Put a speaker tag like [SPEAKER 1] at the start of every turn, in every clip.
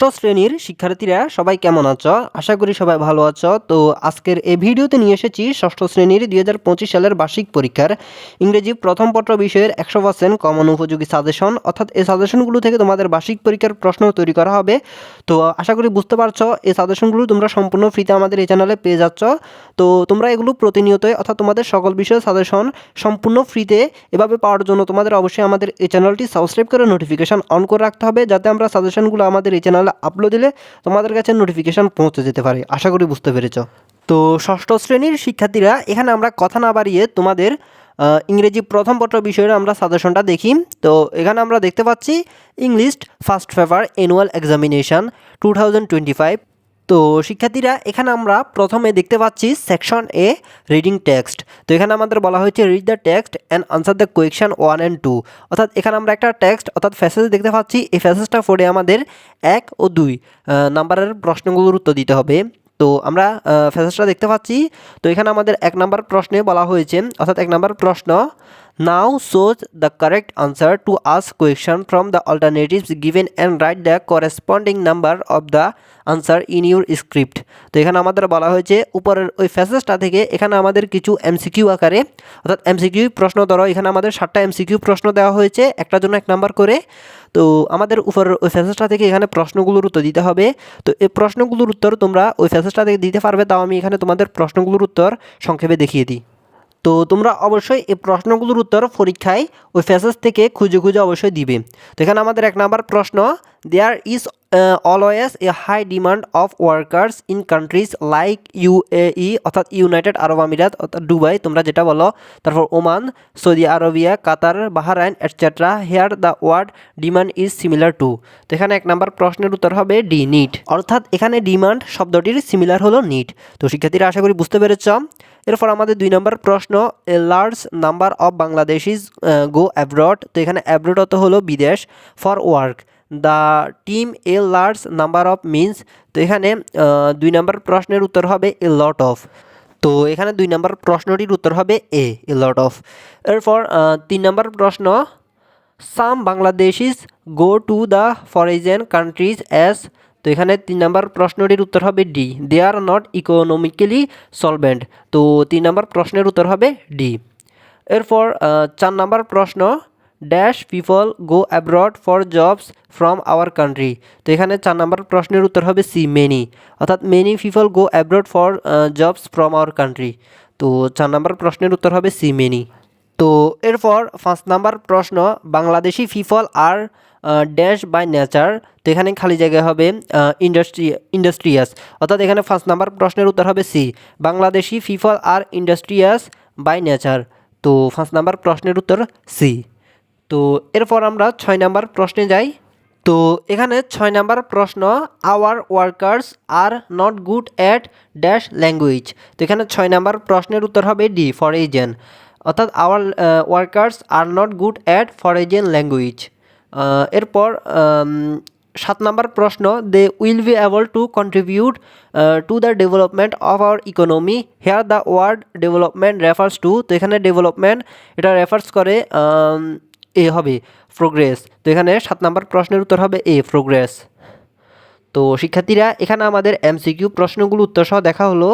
[SPEAKER 1] ষষ্ঠ শ্রেণির শিক্ষার্থীরা, সবাই কেমন আছো? আশা করি সবাই ভালো আছো। তো আজকের এই ভিডিওতে নিয়ে এসেছি ষষ্ঠ শ্রেণির দুই হাজার পঁচিশ সালের বার্ষিক পরীক্ষার ইংরেজি প্রথম পত্র বিষয়ের একশো পার্সেন্ট কমন উপযোগী সাজেশন অর্থাৎ এই সাজেশনগুলো থেকে তোমাদের বার্ষিক পরীক্ষার প্রশ্ন তৈরি করা হবে। তো আশা করি বুঝতে পারছ, এই সাজেশনগুলো তোমরা সম্পূর্ণ ফ্রিতে আমাদের এই চ্যানেলে পেয়ে যাচ্ছ। তো তোমরা এগুলো প্রতিনিয়তই, অর্থাৎ তোমাদের সকল বিষয়ের সাজেশন সম্পূর্ণ ফ্রিতে এভাবে পাওয়ার জন্য তোমাদের অবশ্যই আমাদের এই চ্যানেলটি সাবস্ক্রাইব করে নোটিফিকেশন অন করে রাখতে হবে, যাতে আমরা সাজেশনগুলো আমাদের এই চ্যানেলে আপলোড দিলে তোমাদের কাছে নোটিফিকেশান পৌঁছে যেতে পারে। আশা করি বুঝতে পেরেছ। তো ষষ্ঠ শ্রেণির শিক্ষার্থীরা, এখানে আমরা কথা না বাড়িয়ে তোমাদের ইংরেজি প্রথম পত্র বিষয়ের আমরা সাজেশনটা দেখি। তো এখানে আমরা দেখতে পাচ্ছি English first paper annual examination two thousand twenty five তো শিক্ষার্থীরা, এখানে আমরা প্রথমে দেখতে পাচ্ছি সেকশন এ রিডিং টেক্সট তো এখানে আমাদের বলা হয়েছে read the text and answer the question one and two অর্থাৎ এখানে আমরা একটা টেক্সট অর্থাৎ ফ্যাসেজ দেখতে পাচ্ছি। এই ফ্যাসেজটা পড়ে আমাদের এক ও দুই নাম্বারের প্রশ্নগুলোর উত্তর দিতে হবে। তো আমরা ফ্যাসেজটা দেখতে পাচ্ছি। তো এখানে আমাদের এক নাম্বার প্রশ্নে বলা হয়েছে, অর্থাৎ এক নাম্বার প্রশ্ন now choose the correct answer to ask question from the alternatives given and write the corresponding number of the answer in your script তো এখানে আমাদের বলা হয়েছে, উপরের ওই ফ্যাসেজটা থেকে এখানে আমাদের কিছু এমসিকিউ আকারে, অর্থাৎ এমসিকিউ প্রশ্ন ধরো, এখানে আমাদের সাতটা এমসিকিউ প্রশ্ন দেওয়া হয়েছে, একটার জন্য এক নাম্বার করে। তো আমাদের উপরের ওই ফ্যাসেজটা থেকে এখানে প্রশ্নগুলোর উত্তর দিতে হবে। তো এই প্রশ্নগুলোর উত্তর তোমরা ওই ফ্যাসেজটা থেকে দিতে পারবে, তাও আমি এখানে তোমাদের প্রশ্নগুলোর উত্তর সংক্ষেপে দেখিয়ে দিই। তো তোমরা অবশ্যই এই প্রশ্নগুলোর উত্তর পরীক্ষায় ওই ফ্যাসেজ থেকে খুঁজে খুঁজে অবশ্যই দিবে। তো এখানে আমাদের এক নাম্বার প্রশ্ন there is always a high demand of workers in countries like UAE অর্থাৎ ইউনাইটেড আরব আমিরাত অর্থাৎ দুবাই। তোমরা যেটা বলো, তারপর Oman, Saudi Arabia, Qatar, Bahrain etcetera here the word demand is similar to তো এখানে এক নাম্বার প্রশ্নের উত্তর হবে ডি নিট অর্থাৎ এখানে ডিমান্ড শব্দটির সিমিলার হলো নিট তো শিক্ষার্থীরা আশা করি বুঝতে পেরেছ। এরপর আমাদের দুই নম্বর প্রশ্ন a large number of Bangladeshis go abroad তো এখানে অ্যাব্রড অত হলো বিদেশ for work the team a large number of means তো এখানে দুই নম্বর প্রশ্নের উত্তর হবে এ লট অফ তো এখানে দুই নম্বর প্রশ্নটির উত্তর হবে এ এ লট অফ এরপর তিন নম্বর প্রশ্ন some Bangladeshis go to the foreign countries as এখানে তিন নম্বর প্রশ্নটির উত্তর হবে D. They are not economically solvent তো তিন নম্বর প্রশ্নের উত্তর হবে ডি। এরপর চার নম্বর প্রশ্ন dash people go abroad for jobs from our country তো এখানে চার নম্বর প্রশ্নের উত্তর হবে সি মেনি অর্থাৎ many people go abroad for jobs from our country তো চার নম্বর প্রশ্নের উত্তর হবে সি মেনি তো এরপর, পাঁচ নাম্বার প্রশ্ন, Bangladeshi people are dash by nature তো এখানে খালি জায়গায় হবে ইন্ডাস্ট্রি ইন্ডাস্ট্রিয়াস অর্থাৎ এখানে ফার্স্ট নাম্বার প্রশ্নের উত্তর হবে C Bangladeshi people are industrious by nature তো ফার্স্ট নাম্বার প্রশ্নের উত্তর সি তো এরপর আমরা ছয় নাম্বার প্রশ্নে যাই, তো এখানে ছয় নাম্বার প্রশ্ন our workers are not good at dash language তো এখানে ছয় নাম্বার প্রশ্নের উত্তর হবে ডি ফরেজেন অর্থাৎ our workers are not good at foreign language এরপর সাত নাম্বার প্রশ্ন they will be able to contribute to the development of our economy here the word development refers to তো এখানে ডেভেলপমেন্ট এটা রেফার্স করে এ হবে progress তো এখানে সাত নাম্বার প্রশ্নের উত্তর হবে এ প্রোগ্রেস তো শিক্ষার্থীরা, এখানে আমাদের এমসিকিউ প্রশ্নগুলো উত্তর সহ দেখা হলো।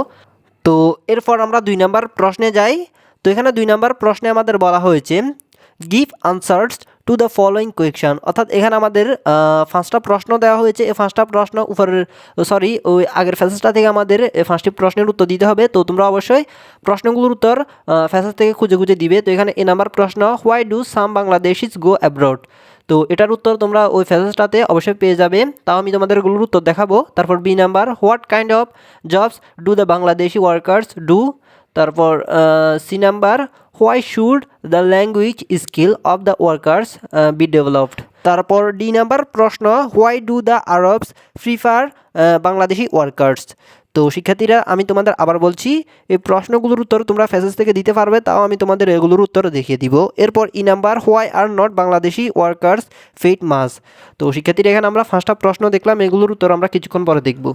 [SPEAKER 1] তো এরপর আমরা দুই নাম্বার প্রশ্নে যাই। তো এখানে দুই নাম্বার প্রশ্নে আমাদের বলা হয়েছে give answers to the following question অর্থাৎ এখানে আমাদের পাঁচটা প্রশ্ন দেওয়া হয়েছে। এই পাঁচটা প্রশ্ন উপরের সরি ওই আগের ফ্যাসেজটা থেকে আমাদের পাঁচটি প্রশ্নের উত্তর দিতে হবে। তো তোমরা অবশ্যই প্রশ্নগুলোর উত্তর ফ্যাসেজ থেকে খুঁজে খুঁজে দিবে। তো এখানে এ নাম্বার প্রশ্ন why do some Bangladeshis go abroad তো এটার উত্তর তোমরা ওই ফ্যাসেজটাতে অবশ্যই পেয়ে যাবে। তাও আমি তোমাদের এগুলোর উত্তর দেখাবো। তারপর B number what kind of jobs do the Bangladeshi workers do তারপর C number why should the language skill of the workers be developed তারপর ডি নাম্বার প্রশ্ন why do the Arabs prefer Bangladeshi workers তো শিক্ষার্থীরা, আমি তোমাদের আবার বলছি, এই প্রশ্নগুলোর উত্তর তোমরা ফেসেস থেকে দিতে পারবে, তাও আমি তোমাদের এগুলোর উত্তর দেখিয়ে দিব। এরপর E number why are not Bangladeshi workers paid much তো শিক্ষার্থীরা, এখানে আমরা পাঁচটা প্রশ্ন দেখলাম, এগুলোর উত্তর আমরা কিছুক্ষণ পরে দেখব।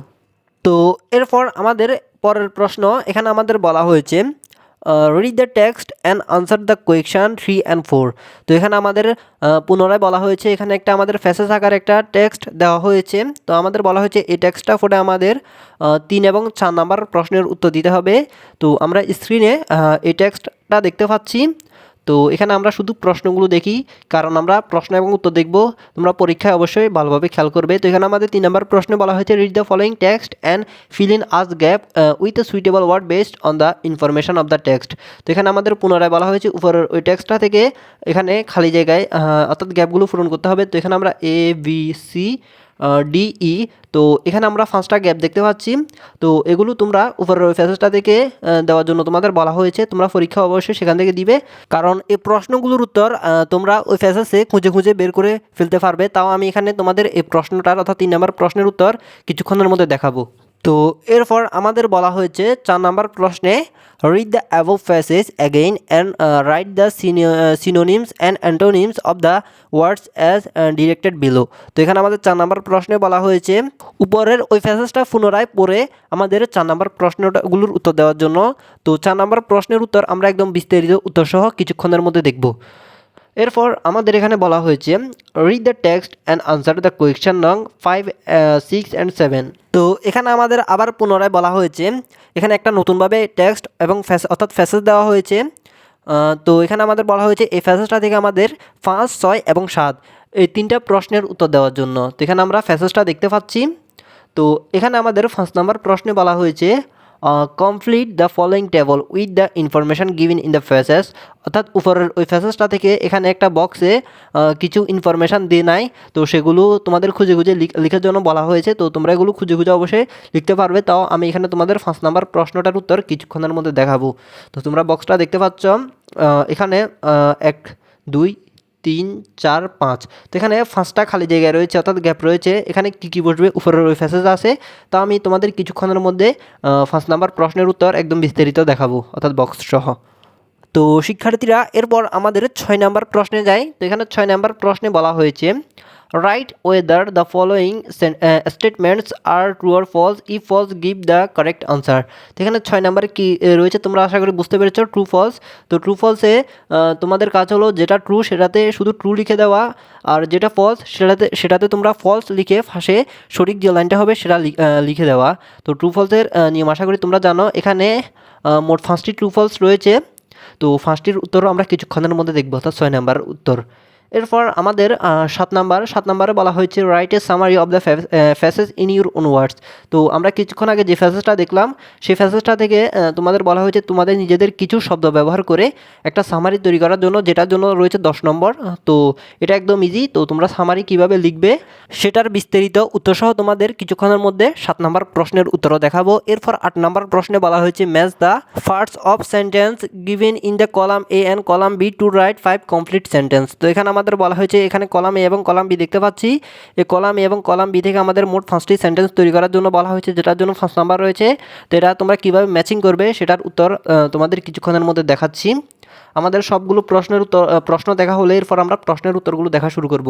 [SPEAKER 1] তো এরপর আমাদের পরের প্রশ্ন, এখানে আমাদের বলা হয়েছে read the text and answer the question three and four তো এখানে আমাদের পুনরায় বলা হয়েছে, এখানে একটা আমাদের ফ্যাসেস আকার একটা টেক্সট দেওয়া হয়েছে। তো আমাদের বলা হয়েছে, এই টেক্সটটা ফোটে আমাদের তিন এবং চার নাম্বার প্রশ্নের উত্তর দিতে হবে। তো আমরা স্ক্রিনে এই টেক্সটটা দেখতে পাচ্ছি। তো এখানে আমরা শুধু প্রশ্নগুলো দেখি, কারণ আমরা প্রশ্ন এবং উত্তর দেখব। তোমরা পরীক্ষায় অবশ্যই ভালোভাবে খেয়াল করবে। তো এখানে আমাদের তিন নম্বর প্রশ্নে বলা হয়েছে read the following text and fill in as gap with a suitable word based on the information of the text তো এখানে আমাদের পুনরায় বলা হয়েছে, উপরের ওই টেক্সটটা থেকে এখানে খালি জায়গায় অর্থাৎ গ্যাপগুলো পূরণ করতে হবে। তো এখানে আমরা এ বি সি ডিই তো এখানে আমরা পাঁচটা গ্যাপ দেখতে পাচ্ছি। তো এগুলো তোমরা উপরের ওই থেকে দেওয়ার জন্য তোমাদের বলা হয়েছে। তোমরা পরীক্ষা অবশ্যই সেখান থেকে দিবে। কারণ এই প্রশ্নগুলোর উত্তর তোমরা ওই ফ্যাসেজে খুঁজে খুঁজে বের করে ফেলতে পারবে। তাও আমি এখানে তোমাদের এই প্রশ্নটার অর্থাৎ তিন নম্বর প্রশ্নের উত্তর কিছুক্ষণের মধ্যে দেখাবো। তো এরপর আমাদের বলা হয়েছে চার নম্বর প্রশ্নে read the above again and and write the synonyms and antonyms of the words as directed below তো এখানে আমাদের চার নম্বর প্রশ্নে বলা হয়েছে, উপরের ওই প্যাসেজটা পুনরায় পড়ে আমাদের চার নম্বর প্রশ্নগুলোর উত্তর দেওয়ার জন্য। তো চার নম্বর প্রশ্নের উত্তর আমরা একদম বিস্তারিত উত্তর সহ কিছুক্ষণের মধ্যে দেখব। এরপর আমাদের এখানে বলা হয়েছে read the text and answer the question নং ফাইভ সিক্স অ্যান্ড সেভেন তো এখানে আমাদের আবার পুনরায় বলা হয়েছে, এখানে একটা নতুনভাবে টেক্সট এবং ফ্যাস অর্থাৎ ফ্যাসেজ দেওয়া হয়েছে। তো এখানে আমাদের বলা হয়েছে, এই ফ্যাসেজটা থেকে আমাদের পাঁচ, ছয় এবং সাত, এই তিনটা প্রশ্নের উত্তর দেওয়ার জন্য। তো এখানে আমরা ফ্যাসেজটা দেখতে পাচ্ছি। তো এখানে আমাদের ফার্স্ট নাম্বার প্রশ্নে বলা হয়েছে complete the following table with the information given in the passage অর্থাৎ উপরের ওই ফেসেসটা থেকে এখানে একটা বক্সে কিছু ইনফরমেশান দিয়ে নাই। তো সেগুলো তোমাদের খুঁজে খুঁজে লিখ- লেখার জন্য বলা হয়েছে। তো তোমরা এগুলো খুঁজে খুঁজে অবশ্যই লিখতে পারবে। তাও আমি এখানে তোমাদের ফার্স্ট নাম্বার প্রশ্নটার উত্তর কিছুক্ষণের মধ্যে দেখাবো। তো তোমরা বক্সটা দেখতে পাচ্ছ। এখানে এক, দুই তিন, চার, পাঁচ। তো এখানে পাঁচটা খালি জায়গা রয়েছে, অর্থাৎ গ্যাপ রয়েছে। এখানে কী কী বসবে? উপরের ওই ফ্যাসেজ আছে। তা আমি তোমাদের কিছুক্ষণের মধ্যে পাঁচ নাম্বার প্রশ্নের উত্তর একদম বিস্তারিত দেখাবো, অর্থাৎ বক্স সহ। তো শিক্ষার্থীরা, এরপর আমাদের ছয় নাম্বার প্রশ্নে যাই। তো এখানে ছয় নাম্বার প্রশ্নে বলা হয়েছে write whether the following statements are true or false if false give the correct answer তো এখানে ছয় নাম্বারে কি রয়েছে তোমরা আশা করি বুঝতে পেরেছ ট্রু ফলস তো ট্রু ফলসে তোমাদের কাজ হলো যেটা ট্রু সেটাতে শুধু ট্রু লিখে দেওয়া, আর যেটা ফলস সেটাতে সেটাতে তোমরা ফলস লিখে ফাঁসে সঠিক যে লাইনটা হবে সেটা লিখে দেওয়া। তো ট্রু ফলসের নিয়ম আশা করি তোমরা জানো। এখানে মোট পাঁচটি ট্রু ফলস রয়েছে। তো ফার্স্টটির উত্তরও আমরা কিছুক্ষণের মধ্যে দেখব। অর্থাৎ ছয় নাম্বার উত্তর। এরপর আমাদের সাত নাম্বার, সাত নাম্বারে বলা হয়েছে write a summary of the passage in your own words তো আমরা কিছুক্ষণ আগে যে ফ্যাসেসটা দেখলাম, সেই ফ্যাসেসটা থেকে তোমাদের বলা হয়েছে তোমাদের নিজেদের কিছু শব্দ ব্যবহার করে একটা সামারি তৈরি করার জন্য, যেটার জন্য রয়েছে দশ নম্বর। তো এটা একদম ইজি তো তোমরা সামারি কীভাবে লিখবে, সেটার বিস্তারিত উত্তরসহ তোমাদের কিছুক্ষণের মধ্যে সাত নম্বর প্রশ্নের উত্তরও দেখাবো। এরপর আট নাম্বার প্রশ্নে বলা হয়েছে match the first of sentence given in the column A and column B to write five complete sentence তো এখানে আমাদের বলা হয়েছে, এখানে কলাম এ এবং কলাম বি দেখতে পাচ্ছি। এই কলাম এ এবং কলাম বি থেকে আমাদের মোট পাঁচটি সেন্টেন্স তৈরি করার জন্য বলা হয়েছে, যেটার জন্য ফার্স্ট নাম্বার রয়েছে। তো এটা তোমরা কীভাবে ম্যাচিং করবে, সেটার উত্তর তোমাদের কিছুক্ষণের মধ্যে দেখাচ্ছি। আমাদের সবগুলো প্রশ্নের উত্তর প্রশ্ন দেখা হলে এরপর আমরা প্রশ্নের উত্তরগুলো দেখা শুরু করব।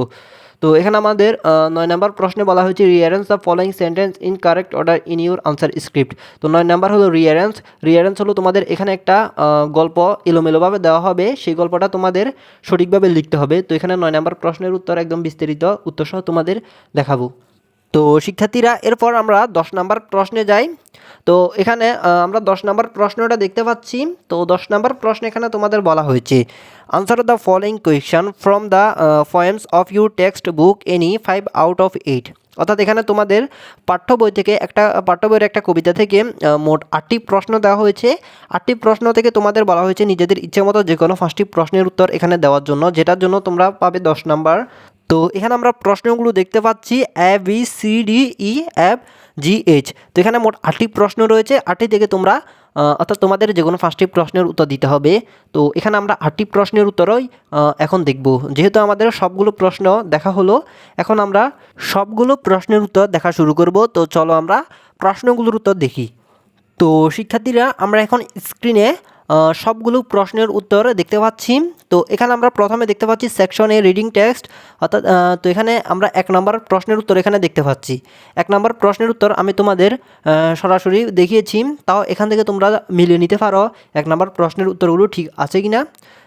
[SPEAKER 1] তো এখানে আমাদের নয় নাম্বার প্রশ্নে বলা হয়েছে rearrange the following sentence in correct order in your answer script তো নয় নাম্বার হলো রিয়ারেন্স রিয়ারেন্স হলো তোমাদের এখানে একটা গল্প এলোমেলোভাবে দেওয়া হবে, সেই গল্পটা তোমাদের সঠিকভাবে লিখতে হবে। তো এখানে নয় নাম্বার প্রশ্নের উত্তর একদম বিস্তারিত উত্তর সহ তোমাদের দেখাবো। তো শিক্ষার্থীরা, এরপর আমরা দশ নাম্বার প্রশ্নে যাই। তো এখানে আমরা দশ নাম্বার প্রশ্নটা দেখতে পাচ্ছি। তো দশ নম্বর প্রশ্ন এখানে তোমাদের বলা হয়েছে answer the following question from the poems of your text book any five out of eight অর্থাৎ এখানে তোমাদের পাঠ্য বই থেকে একটা, পাঠ্য বইয়ের একটা কবিতা থেকে মোট আটটি প্রশ্ন দেওয়া হয়েছে। আটটি প্রশ্ন থেকে তোমাদের বলা হয়েছে, নিজেদের ইচ্ছে মতো যে কোনো পাঁচটি প্রশ্নের উত্তর এখানে দেওয়ার জন্য, যেটার জন্য তোমরা পাবে দশ নাম্বার তো এখানে আমরা প্রশ্নগুলো দেখতে পাচ্ছি A B C D E F G H তো এখানে মোট আটটি প্রশ্ন রয়েছে। আটটি থেকে তোমরা অর্থাৎ তোমাদের যে কোনো পাঁচটি প্রশ্নের উত্তর দিতে হবে। তো এখানে আমরা আটটি প্রশ্নের উত্তরই এখন দেখব। যেহেতু আমাদের সবগুলো প্রশ্ন দেখা হলো, এখন আমরা সবগুলো প্রশ্নের উত্তর দেখা শুরু করব। তো চলো আমরা প্রশ্নগুলোর উত্তর দেখি। তো শিক্ষার্থীরা, আমরা এখন স্ক্রিনে সবগুলো প্রশ্নের উত্তর দেখতে পাচ্ছি। তো এখানে আমরা প্রথমে দেখতে পাচ্ছি সেকশন এ রিডিং টেক্সট অর্থাৎ তো এখানে আমরা এক নম্বর প্রশ্নের উত্তর এখানে দেখতে পাচ্ছি। এক নম্বর প্রশ্নের উত্তর আমি তোমাদের সরাসরি দেখিয়েছি, তাও এখান থেকে তোমরা মিলিয়ে নিতে পারো। এক নম্বর প্রশ্নের উত্তরগুলো ঠিক আছে কি না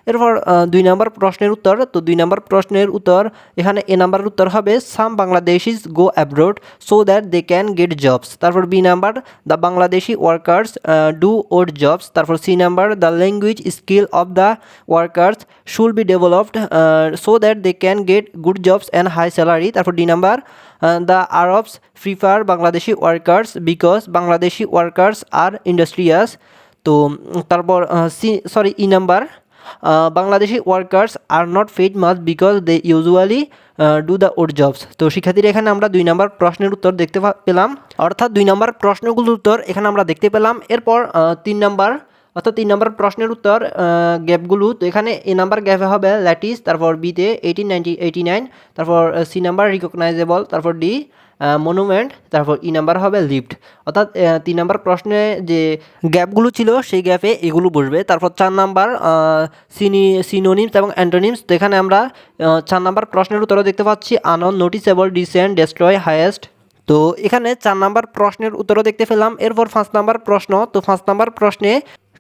[SPEAKER 1] এরপর দুই নম্বর প্রশ্নের উত্তর, তো দুই নম্বর প্রশ্নের উত্তর, এখানে এ নাম্বারের উত্তর হবে some Bangladeshis go abroad so that they can get jobs তারপর B number the Bangladeshi workers do odd jobs তারপর C number the language skill of the workers should be developed so that they can get good jobs and high salary তারপর D number the Arabs prefer Bangladeshi workers because Bangladeshi workers are industrious তো তারপর C sorry E number Bangladeshi workers are not paid much because they usually do the odd jobs তো শিক্ষার্থীরা এখানে আমরা দুই নম্বর প্রশ্নের উত্তর দেখতে পেলাম। অর্থাৎ দুই নম্বর প্রশ্নগুলোর উত্তর এখানে আমরা দেখতে পেলাম। এরপর তিন নম্বর, অর্থাৎ তিন নম্বর প্রশ্নের উত্তর গ্যাপগুলো। তো এখানে এ নাম্বার গ্যাপে হবে ল্যাটিস, তারপর বিতে এইটিন নাইনটি এইটি নাইন তারপর সি নাম্বার রিকগনাইজেবল তারপর ডি মনুমেন্ট তারপর ই নাম্বার হবে লিফট অর্থাৎ তিন নাম্বার প্রশ্নে যে গ্যাপগুলো ছিল, সেই গ্যাপে এগুলো বসবে। তারপর চার নাম্বার সিনি সিনোনিমস এবং অ্যান্টোনিমস এখানে আমরা চার নাম্বার প্রশ্নের উত্তরও দেখতে পাচ্ছি আনন নোটিসেবল ডিসেন্ট ডেস্ট্রয় হায়েস্ট তো এখানে চার নাম্বার প্রশ্নের উত্তরও দেখতে পেলাম। এরপর পাঁচ নাম্বার প্রশ্ন। তো পাঁচ নাম্বার প্রশ্নে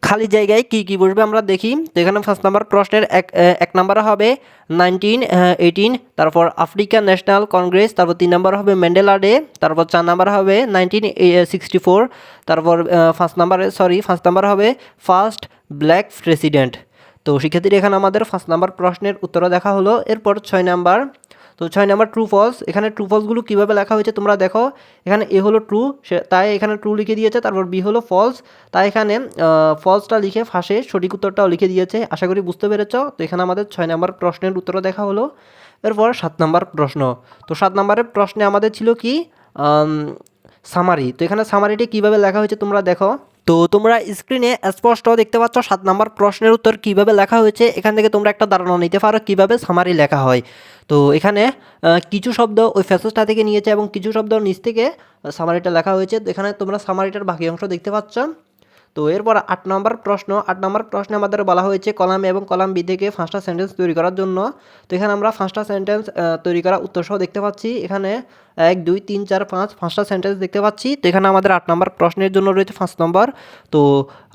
[SPEAKER 1] খালি জায়গায় কি কি বসবে আমরা দেখি। তো এখানে ফার্স্ট নাম্বার প্রশ্নের এক এক নাম্বারে হবে নাইনটিন এইটিন তারপর আফ্রিকান ন্যাশনাল কংগ্রেস তারপর তিন নাম্বার হবে ম্যান্ডেলা ডে তারপর চার নাম্বার হবে নাইনটিন সিক্সটি ফোর তারপর ফার্স্ট নাম্বারে সরি ফার্স্ট নাম্বার হবে ফার্স্ট ব্ল্যাক প্রেসিডেন্ট তো শিক্ষার্থীরা এখানে আমাদের ফার্স্ট নাম্বার প্রশ্নের উত্তর দেখা হলো। এরপর ছয় নাম্বার তো ছয় নাম্বার ট্রু ফলস এখানে ট্রু ফলসগুলো কীভাবে লেখা হয়েছে তোমরা দেখো। এখানে এ হলো ট্রু সে তাই এখানে ট্রু লিখে দিয়েছে, তারপর বি হলো ফলস তাই এখানে ফলসটা লিখে ফাঁসে সঠিক উত্তরটাও লিখে দিয়েছে। আশা করি বুঝতে পেরেছ। তো এখানে আমাদের ছয় নাম্বার প্রশ্নের উত্তরও দেখা হলো। এরপর সাত নাম্বার প্রশ্ন। তো সাত নাম্বারের প্রশ্নে আমাদের ছিল কি? সামারি তো এখানে সামারিটি কীভাবে লেখা হয়েছে তোমরা দেখো। তো তোমরা স্ক্রিনে স্পষ্ট দেখতে পাচ্ছ সাত নাম্বার প্রশ্নের উত্তর কীভাবে লেখা হয়েছে। এখান থেকে তোমরা একটা ধারণা নিতে পারো কীভাবে সামারি লেখা হয়। তো এখানে কিছু শব্দ ওই ফ্যাসেজটা থেকে নিয়েছে এবং কিছু শব্দ নিচ থেকে সামারিটা লেখা হয়েছে। এখানে তোমরা সামারিটার বাকি অংশ দেখতে পাচ্ছ। তো এরপর আট নম্বর প্রশ্ন, আট নম্বর প্রশ্নে আমাদের বলা হয়েছে কলাম এবং কলাম বি থেকে পাঁচটা সেন্টেন্স তৈরি করার জন্য। তো এখানে আমরা পাঁচটা সেন্টেন্স তৈরি করা উত্তরসহ দেখতে পাচ্ছি। এখানে এক, দুই, তিন, চার, পাঁচ, পাঁচটা সেন্টেন্স দেখতে পাচ্ছি। তো এখানে আমাদের আট নম্বর প্রশ্নের জন্য রয়েছে পাঁচ নম্বর তো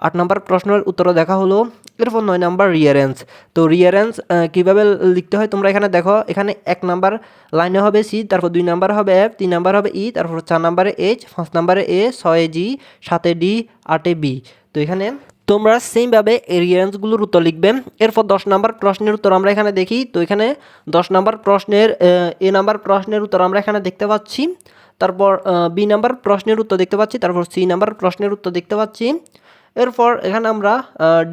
[SPEAKER 1] আট নম্বর প্রশ্নের উত্তরও দেখা হলো, এরপর নয় নম্বর রিয়ারেন্স তো রিয়ারেন্স কীভাবে লিখতে হয় তোমরা এখানে দেখো, এখানে এক নাম্বার লাইনে হবে সি তারপর দুই নাম্বার হবে এফ তিন নাম্বার হবে ই তারপর চার নাম্বারে এইচ পাঁচ নাম্বারে এ ছয়ে জি সাতে ডি আটে বি তো এখানে তোমরা সেমভাবে এই রিয়ারেন্সগুলোর উত্তর লিখবে। এরপর দশ নাম্বার প্রশ্নের উত্তর আমরা এখানে দেখি। তো এখানে দশ নাম্বার প্রশ্নের এ নাম্বার প্রশ্নের উত্তর আমরা এখানে দেখতে পাচ্ছি। তারপর বি নাম্বার প্রশ্নের উত্তর দেখতে পাচ্ছি। তারপর সি নাম্বার প্রশ্নের উত্তর দেখতে পাচ্ছি। এরপর এখানে আমরা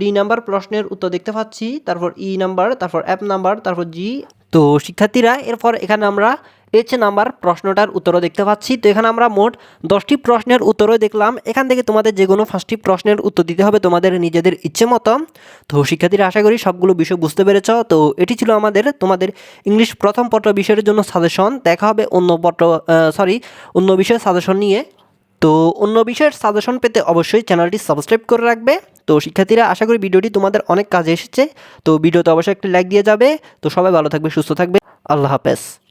[SPEAKER 1] ডি নাম্বার প্রশ্নের উত্তর দেখতে পাচ্ছি। তারপর ই নাম্বার, তারপর অ্যাপ নাম্বার, তারপর জি। তো শিক্ষার্থীরা, এরপর এখানে আমরা এইচ নাম্বার, প্রশ্নটার উত্তরও দেখতে পাচ্ছি। তো এখানে আমরা মোট দশটি প্রশ্নের উত্তরও দেখলাম। এখান থেকে তোমাদের যে কোনো পাঁচটি প্রশ্নের উত্তর দিতে হবে তোমাদের নিজেদের ইচ্ছে মতো। তো শিক্ষার্থীরা, আশা করি সবগুলো বিষয় বুঝতে পেরেছ। তো এটি ছিল আমাদের, তোমাদের ইংলিশ প্রথম পত্র বিষয়ের জন্য সাজেশন। দেখা হবে অন্য পত্র সরি অন্য বিষয়ের সাজেশন নিয়ে। তো অন্য বিষয়ের সাজেশন পেতে অবশ্যই চ্যানেলটি সাবস্ক্রাইব করে রাখবে। তো শিক্ষার্থীরা, আশা করি ভিডিওটি তোমাদের অনেক কাজে এসেছে। তো ভিডিওতে অবশ্যই একটি লাইক দিয়ে যাবে। তো সবাই ভালো থাকবে, সুস্থ থাকবে। আল্লাহ হাফেজ।